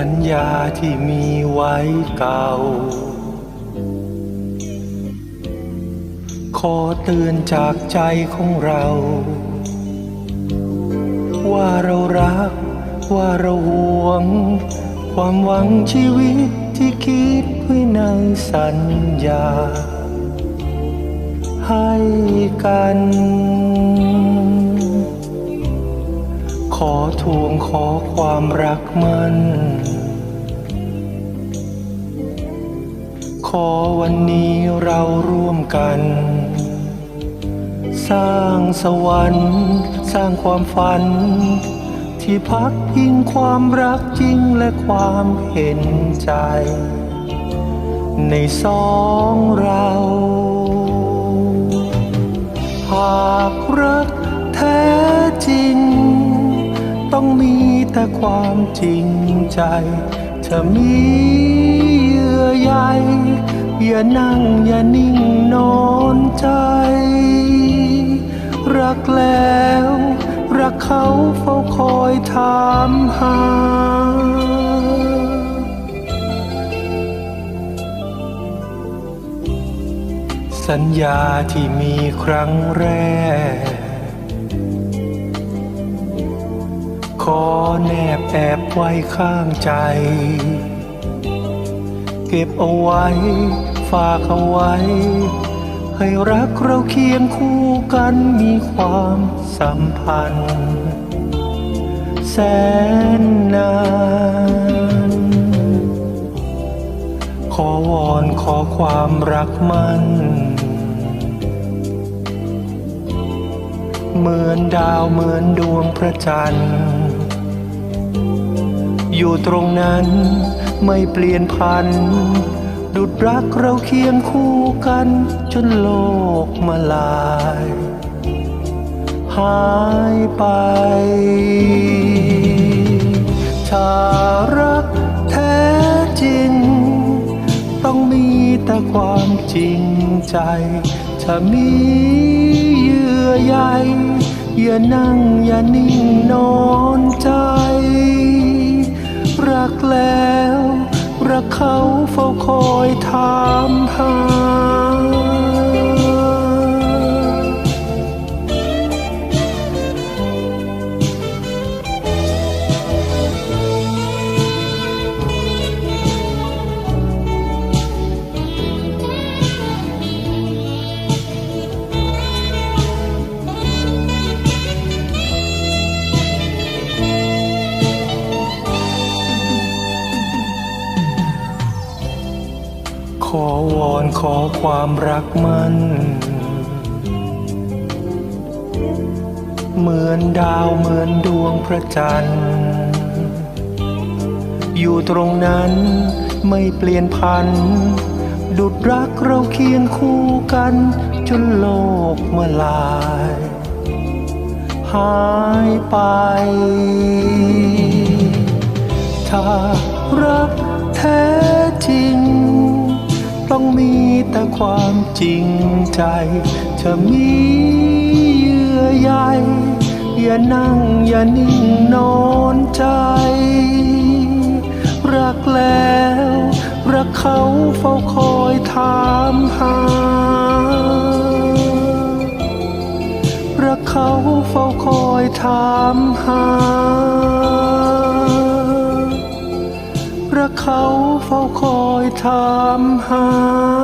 ัญาที่มีไว้เก่า ขอเตือนจากใจของเรา ว่าเรารัก ว่าเราห่วง ความหวังชีวิตที่คิดไว้ในสัญญา ให้กันขอทวงขอความรักมัน ขอวันนี้เราร่วมกัน สร้างสวรรค์ สร้างความฝัน ที่พักพิงความรักจริงและความเห็นใจ ในสองเรา หากรักแท้จริง ต้องมีแต่ความจริงใจ ถ้ามีเยื่อใยอย่านั่งอย่านิ่งนอนใจ รักแล้ว รักเขาเฝ้าคอยถามหาสัญญาที่มีครั้งแรก แนบแอบไว้ข้างใจ เก็บเอาไว้ ฝากเอาไว้ ให้รักเราเคียงคู่กันมีความสัมพันธ์ แสนนานขอวอนขอความรักมันเหมือนดาวเหมือนดวงพระจันทร์ อยู่ตรงนั้นไม่เปลี่ยนพัน ดุดรักเราเคียงคู่กันจนโลกมาลาย หายไป ถ้ารักแท้จริง ต้องมีแต่ความจริงใจ ถ้ามีเยื่อใยอย่านั่งอย่านิ่งนอนใจ แล้วรักเขาเฝ้าคอยถามหา อวอนขอความรักมัน เหมือนดาวเหมือนดวงพระจันทร์ อยู่ตรงนั้นไม่เปลี่ยนพัน ดุดรักเราเคียงคู่กัน จนโลกมาลาย หายไป ถ้ารักแท้ ต้องมีแต่ความจริงใจ จะมีเยื่อใยอย่านั่งอย่านิ่งนอนใจ รักแล้ว รักเขาเฝ้าคอยถามหา รักเขาเฝ้าคอยถามหา เขาเฝ้าคอยถามหา